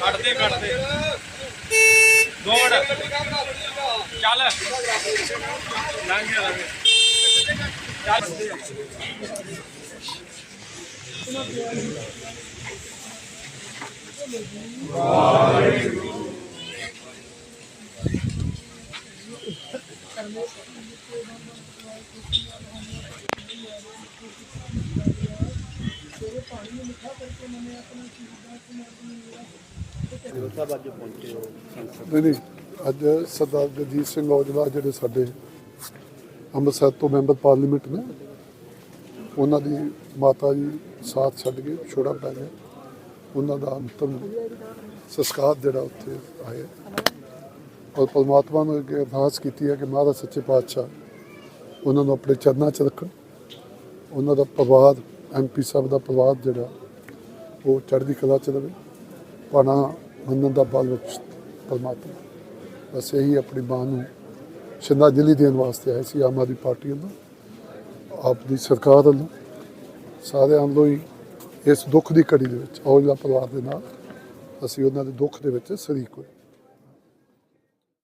ਕੱਟਦੇ ਕੱਟਦੇ। ਦੌੜ ਚੱਲ। ਲੰਘ ਗਿਆ ਲੰਘ ਗਿਆ। ਚੱਲ। ਨਹੀਂ ਨਹੀਂ। ਅੱਜ ਸਰਦਾਰ ਜਗਜੀਤ ਸਿੰਘ ਔਜਲਾ ਜਿਹੜੇ ਸਾਡੇ ਅੰਮ੍ਰਿਤਸਰ ਤੋਂ ਮੈਂਬਰ ਪਾਰਲੀਮੈਂਟ ਨੇ, ਉਹਨਾਂ ਦੀ ਮਾਤਾ ਜੀ ਸਾਥ ਛੱਡ ਕੇ ਛੋੜਾ ਪੈ ਗਿਆ ਉਹਨਾਂ ਦਾ ਅੰਤਮ ਸੰਸਕਾਰ ਜਿਹੜਾ ਉੱਥੇ ਆਇਆ। ਔਰ ਪਰਮਾਤਮਾ ਨੂੰ ਅੱਗੇ ਅਰਦਾਸ ਕੀਤੀ ਹੈ ਕਿ ਮਹਾਰਾਜ ਸੱਚੇ ਪਾਤਸ਼ਾਹ ਉਹਨਾਂ ਨੂੰ ਆਪਣੇ ਚਰਨਾਂ 'ਚ ਰੱਖਣ। ਉਹਨਾਂ ਦਾ ਪਰਿਵਾਰ ਐਮਪੀ ਸਾਹਿਬ ਦਾ ਪਰਿਵਾਰ ਜਿਹੜਾ ਉਹ ਚੜ੍ਹਦੀ ਕਲਾ 'ਚ ਰਵੇ ਪਾਣਾ ਮੰਨਣ ਦਾ ਬਲ ਵਿੱਚ ਪਰਮਾਤਮਾ। ਬਸ ਇਹੀ ਆਪਣੀ ਮਾਂ ਨੂੰ ਸ਼ਰਧਾਂਜਲੀ ਦੇਣ ਵਾਸਤੇ ਆਏ ਸੀ ਆਮ ਆਦਮੀ ਪਾਰਟੀ ਵੱਲੋਂ, ਆਪ ਦੀ ਸਰਕਾਰ ਵੱਲੋਂ। ਸਾਰਿਆਂ ਵੱਲੋਂ ਹੀ ਇਸ ਦੁੱਖ ਦੀ ਘੜੀ ਦੇ ਵਿੱਚ, ਔਜਲਾ ਪਰਿਵਾਰ ਦੇ ਨਾਲ ਅਸੀਂ ਉਹਨਾਂ ਦੇ ਦੁੱਖ ਦੇ ਵਿੱਚ ਸ਼ਰੀਕ ਹੋਏ।